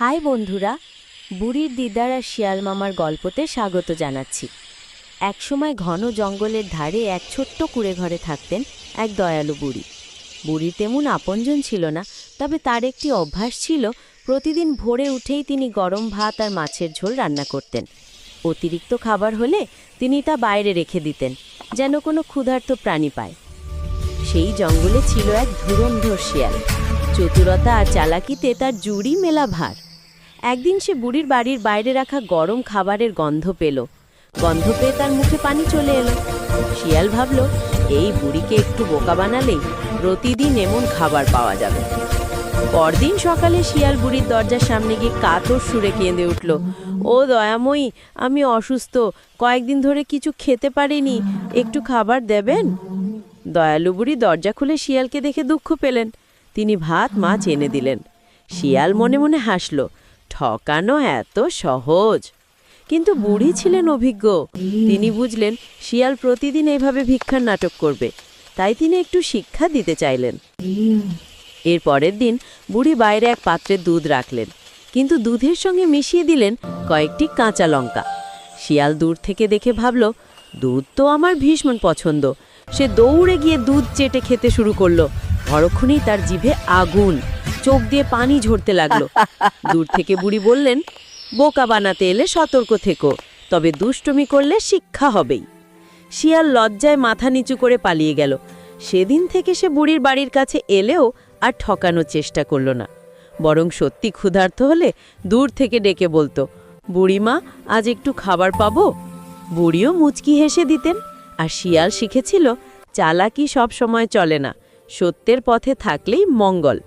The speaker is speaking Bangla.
হাই বন্ধুরা, বুড়ির দিদার আর শিয়াল মামার গল্পতে স্বাগত জানাচ্ছি। একসময় ঘন জঙ্গলের ধারে এক ছোট্ট কুড়ে ঘরে থাকতেন এক দয়ালু বুড়ি। বুড়ির তেমন আপনজন ছিল না, তবে তার একটি অভ্যাস ছিল, প্রতিদিন ভোরে উঠেই তিনি গরম ভাত আর মাছের ঝোল রান্না করতেন। অতিরিক্ত খাবার হলে তিনি তা বাইরে রেখে দিতেন, যেন কোনো ক্ষুধার্ত প্রাণী পায়। সেই জঙ্গলে ছিল এক ধুরন্ধর শিয়াল। চতুরতা আর চালাকিতে তার জুড়ি মেলা ভার। একদিন সে বুড়ির বাড়ির বাইরে রাখা গরম খাবারের গন্ধ পেল। গন্ধ পেয়ে তার মুখে পানি চলে এলো। শিয়াল ভাবল, এই বুড়িকে একটু বোকা বানালেই প্রতিদিন এমন খাবার পাওয়া যাবে। পরদিন সকালে শিয়াল বুড়ির দরজার সামনে গিয়ে কাতর সুরে কেঁদে উঠল, ও দয়াময়ী, আমি অসুস্থ, কয়েকদিন ধরে কিছু খেতে পারিনি, একটু খাবার দেবেন? দয়ালু বুড়ি দরজা খুলে শিয়ালকে দেখে দুঃখ পেলেন। তিনি ভাত, মাছ এনে দিলেন। শিয়াল মনে মনে হাসল ঠকানো এত সহজ। কিন্তু বুড়ি ছিলেন অভিজ্ঞ। তিনি বুঝলেন, শিয়াল প্রতিদিন এইভাবে ভিক্ষার নাটক করবে। তাই তিনি একটু শিক্ষা দিতে চাইলেন। এর পরের দিন বুড়ি বাইরে এক পাত্রে দুধ রাখলেন। কিন্তু দুধের সঙ্গে মিশিয়ে দিলেন কয়েকটি কাঁচা লঙ্কা। শিয়াল দূর থেকে দেখে ভাবল, দুধ তো আমার ভীষণ পছন্দ। সে দৌড়ে গিয়ে দুধ চেটে খেতে শুরু করল। পরক্ষণেই তার জিভে আগুন। চোখ দিয়ে পানি ঝরতে লাগল। দূর থেকে বুড়ি বললেন, বোকা বানাতে এলে সতর্ক থেকো, তবে দুষ্টমি করলে শিক্ষা হবেই। শিয়াল লজ্জায় মাথা নিচু করে পালিয়ে গেল। সেদিন থেকে সে বুড়ির বাড়ির কাছে এলেও আর ঠকানোর চেষ্টা করল না। বরং সত্যি ক্ষুধার্ত হলে দূর থেকে ডেকে বলতো, বুড়িমা, আজ একটু খাবার পাবো? বুড়িও মুচকি হেসে দিতেন। আর শিয়াল শিখেছিল, চালাকি সব সময় চলে না, সত্যের পথে থাকলেই মঙ্গল।